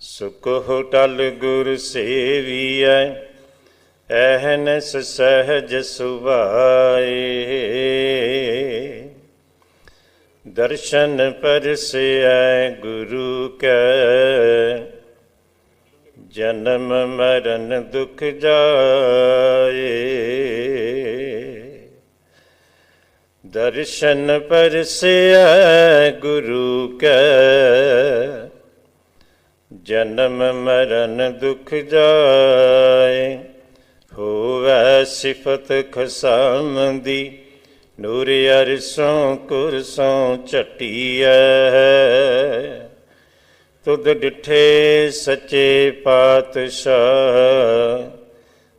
ਸੁਖ ਟਲ ਗੁਰ ਸੇਵੀਐ, ਐਹਨਸ ਸਹਜ ਸੁਭਾਏ। ਦਰਸ਼ਨ ਪਰਸੈ ਗੁਰੂ ਕੈ, ਜਨਮ ਮਰਨ ਦੁਖ ਜਾਏ। ਦਰਸ਼ਨ ਪਰਸੈ ਗੁਰੂ ਕੈ ਜਨਮ ਮਰਨ ਦੁਖ ਜਾਏ, ਹੋਵੈ ਸਿਫਤ ਖਸਮ ਦੀ ਨੂਰ ਅਰਸੋਂ ਕੁਰਸੋਂ ਝਟੀਐ। ਤੁਧ ਡਿਠੇ ਸੱਚੇ ਪਾਤਸ਼ਾਹ,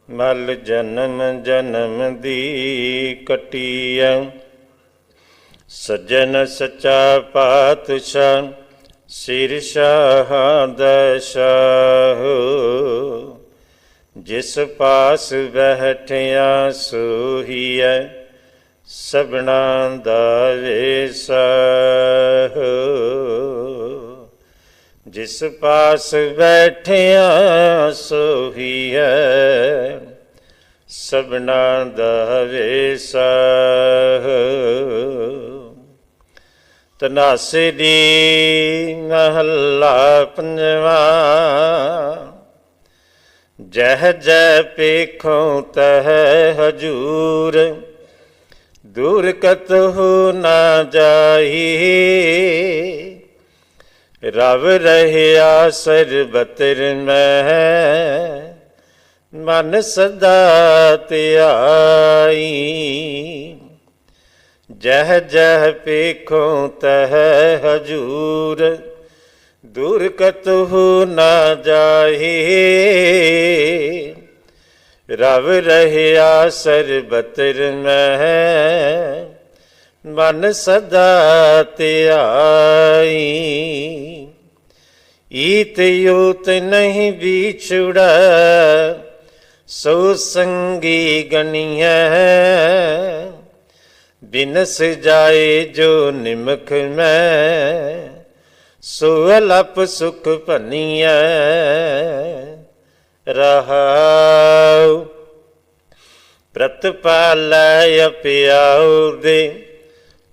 ਮਲ ਜਨਮ ਜਨਮ ਦੀ ਕਟੀਐ। ਸੱਜਣ ਸੱਚਾ ਪਾਤਸ਼ਾਹ ਸਿਰ ਸ਼ਾਹ ਦਸ਼ਾਹ, ਜਿਸ ਪਾਸ ਬਹਿਠਿਆ ਸੋਹੀਐ ਸਬਣਾ ਦਾ ਵੇਸਾਹ। ਜਿਸ ਪਾਸ ਬੈਠਿਆ ਸੋਹੀਐ ਸਬਣਾ ਦਾ ਵੇਸਾਹ। ਤਨਾਸੇ ਦੀ ਮਹੱਲਾ ਪੰਜਵਾ। ਜਹ ਜੈ ਪੇਖੋਂ ਤਹ ਹਜੂਰ, ਦੂਰ ਕਤ ਹੋ ਨਾ ਜਾਹੀ ਰਵ ਰਹਿਆ ਸਰਬਤਰ ਮੈਂ, ਮਨ ਸਦਾ ਧਿਆਈ ਜਹ ਜਹ ਪੇਖੋ ਤਹ ਹਜੂਰ ਦੂਰ ਕਤਹੁ ਨਾ ਜਾਹੀ। ਰਵ ਰਹਿਆ ਸਰਬਤਰ ਮੈਂ, ਮਨ ਸਦਾ ਧਿਆਈ ਈਤ ਯੂਤ ਨਹੀਂ ਵਿਛੜਾ, ਸੋ ਸੰਗੀ ਗਣੀਐ ਬਿਨਸ ਜਾਏ ਜੋ ਨਿਮਖ ਮੈਂ ਸੋ ਅਲਪ ਸੁਖ ਭਨੀਐ। ਰਹਾਉ ਪ੍ਰਤਪਾਲੈ ਅਪਿਆਉ ਦੇ,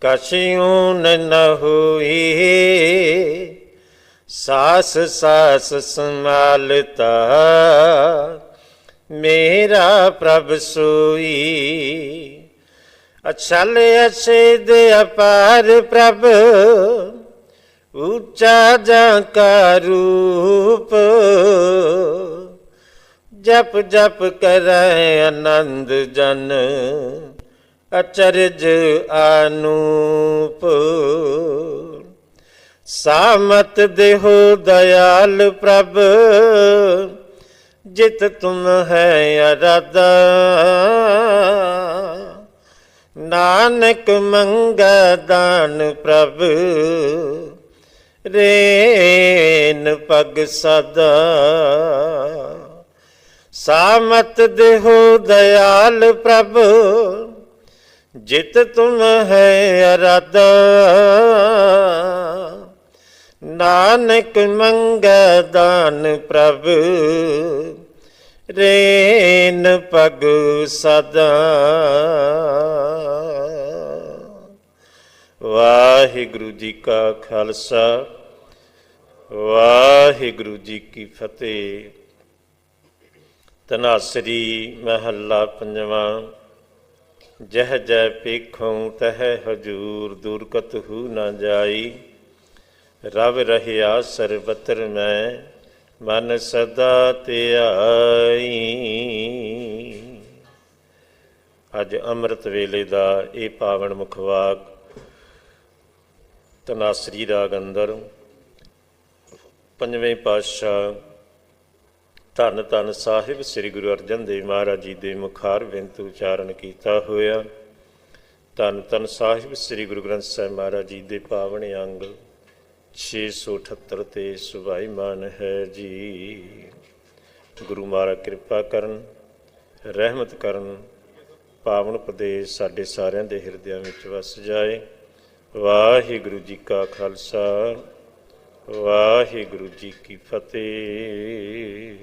ਕਛਿਉ ਨ ਹੋਈ। ਸਾਸ ਸਾਸ ਸੰਭਾਲਤਾ, ਮੇਰਾ ਪ੍ਰਭ ਸੋਈ। ਅਛਲ ਅਛੇਦ ਅਪਾਰ ਪ੍ਰਭ, ਉੱਚਾ ਜਾਂ ਕਾ ਰੂਪ। ਜਪ ਜਪ ਕਰੈ ਆਨੰਦ ਜਨ, ਅਚਰਜ ਆਨੂਪ। ਸਾਮਤ ਦੇਹੋ ਦਇਆਲ ਪ੍ਰਭ, ਜਿਤ ਤੁਮ ਹੈ ਅਰਾਦਾ ਨਾਨਕ ਮੰਗਾ ਦਾਨ ਪ੍ਰਭ, ਰੇਨ ਪਗ ਸਦਾ। ਸਾਮਤ ਦੇਹੋ ਦਇਆਲ ਪ੍ਰਭ, ਜਿਤ ਤੁਮ ਹੈ ਅਰਾਦਾ ਨਾਨਕ ਮੰਗਾ ਦਾਨ ਪ੍ਰਭ ਰੇਨ ਪਗ ਸਦਾ। ਵਾਹਿਗੁਰੂ ਜੀ ਕਾ ਖਾਲਸਾ, ਵਾਹਿਗੁਰੂ ਜੀ ਕੀ ਫਤਿਹ। ਤਨਾਸਰੀ ਮਹੱਲਾ ਪੰਜਵਾਂ, ਜਹ ਜੈ ਪੇਖੋਂ ਤਹ ਹਜੂਰ ਦੂਰ ਹੂ ਨਾ ਜਾਈ। ਰਵ ਰਹਿਆ ਸਰਬਤਰ ਮੈਂ ਮਨ ਸਦਾ ਧਿਆਈ ਅੱਜ ਅੰਮ੍ਰਿਤ ਵੇਲੇ ਦਾ ਇਹ ਪਾਵਨ ਮੁਖਵਾਕ ਤਨਾਸਰੀ ਰਾਗ ਅੰਦਰ ਪੰਜਵੇਂ ਪਾਤਸ਼ਾਹ ਧੰਨ ਧੰਨ ਸਾਹਿਬ ਸ੍ਰੀ ਗੁਰੂ ਅਰਜਨ ਦੇਵ ਮਹਾਰਾਜ ਜੀ ਦੇ ਮੁਖਾਰ ਬਿੰਤ ਉਚਾਰਨ ਕੀਤਾ ਹੋਇਆ। ਧੰਨ ਧੰਨ ਸਾਹਿਬ ਸ੍ਰੀ ਗੁਰੂ ਗ੍ਰੰਥ ਸਾਹਿਬ ਮਹਾਰਾਜ ਜੀ ਦੇ ਪਾਵਨ ਅੰਗ 678 ਤੇ ਸੁਭਾਈਮਾਨ ਹੈ ਜੀ। ਗੁਰੂ ਮਹਾਰਾਜ ਕਿਰਪਾ ਕਰਨ, ਰਹਿਮਤ ਕਰਨ, ਪਾਵਨ ਪ੍ਰਦੇਸ਼ ਸਾਡੇ ਸਾਰਿਆਂ ਦੇ ਹਿਰਦਿਆਂ ਵਿੱਚ ਵਸ ਜਾਏ। ਵਾਹਿਗੁਰੂ ਜੀ ਕਾ ਖਾਲਸਾ, ਵਾਹਿਗੁਰੂ ਜੀ ਕੀ ਫਤਿਹ।